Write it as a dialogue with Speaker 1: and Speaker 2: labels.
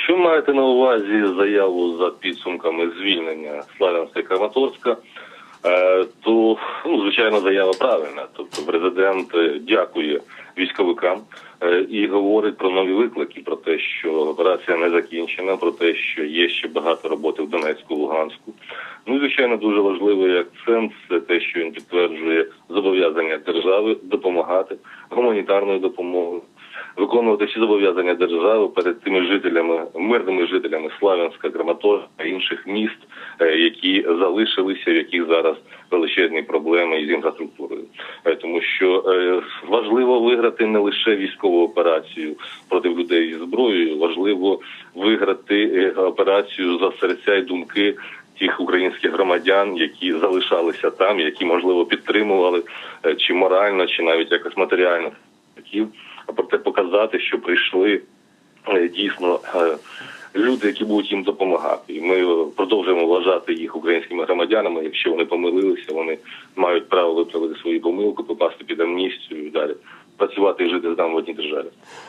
Speaker 1: Якщо маєте на увазі заяву за підсумками звільнення Славянська Краматорська, е, то ну, звичайно заява правильна. Тобто президент е, дякує військовикам е, і говорить про нові виклики, про те, що операція не закінчена, про те, що є ще багато роботи в Донецьку, Луганську. Ну і звичайно, дуже важливий акцент це те, що він підтверджує зобов'язання держави допомагати гуманітарною допомогою. Виконувати всі зобов'язання держави перед тими жителями, мирними жителями Славянська, Краматорська інших міст, е, які залишилися, в яких зараз величезні проблеми із інфраструктурою, Е, тому що е, важливо виграти не лише військову операцію проти людей зі зброєю, важливо виграти операцію за серця і думки тих українських громадян, які залишалися там, які можливо підтримували чи морально, чи навіть якось матеріально. Проте показати, що прийшли е, дійсно е, люди, які будуть їм допомагати. І ми е, продовжуємо вважати їх українськими громадянами. Якщо вони помилилися, вони мають право виправити свої помилки, попасти під амністію і далі працювати і жити з нами в одній державі.